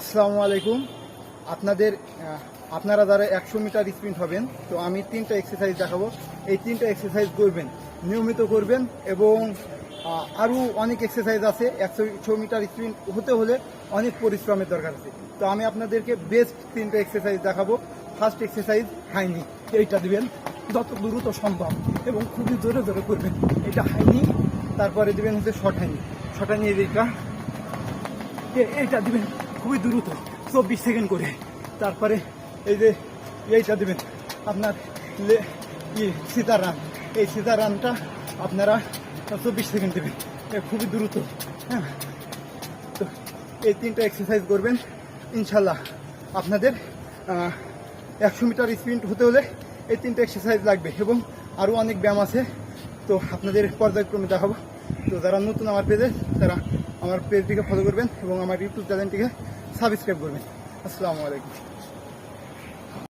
আসসালামু আলাইকুম। আপনাদের আপনারা যারা একশো মিটার স্প্রিন্ট হবেন, তো আমি তিনটা এক্সারসাইজ দেখাবো। এই তিনটা এক্সারসাইজ করবেন, নিয়মিত করবেন এবং আরও অনেক এক্সারসাইজ আছে। একশো মিটার স্প্রিন্ট হতে হলে অনেক পরিশ্রমের দরকার আছে। তো আমি আপনাদেরকে বেস্ট তিনটা এক্সারসাইজ দেখাবো। ফার্স্ট এক্সারসাইজ হাইনি এইটা দিবেন, যত দ্রুত সম্ভব এবং খুবই জোরে জোরে করবেন। এটা হাইনি তারপরে দিবেন হচ্ছে শর্ট হাইনি শর্ট হাইনি এইটা এ- এইটা দিবেন। খুবই দ্রুত, চব্বিশ সেকেন্ড করে। তারপরে এই যে এইটা দেবেন, আপনার সীতার রান এই সীতার রানটা আপনারা চব্বিশ সেকেন্ড দেবেন। খুবই দ্রুত হ্যাঁ। তো এই তিনটা এক্সারসাইজ করবেন, ইনশাল্লাহ আপনাদের একশো মিটার স্প্রিন্ট হতে হলে এই তিনটা এক্সারসাইজ লাগবে এবং আরও অনেক ব্যায়াম আছে। তো আপনাদের পর্যায়ক্রমে দেখাবো। তো যারা নতুন আমার পেজে, তারা আমার পেজটিকে ফলো করবেন এবং আমার ইউটিউব চ্যানেলটিকে সাবস্ক্রাইব করবেন। আসসালামু আলাইকুম।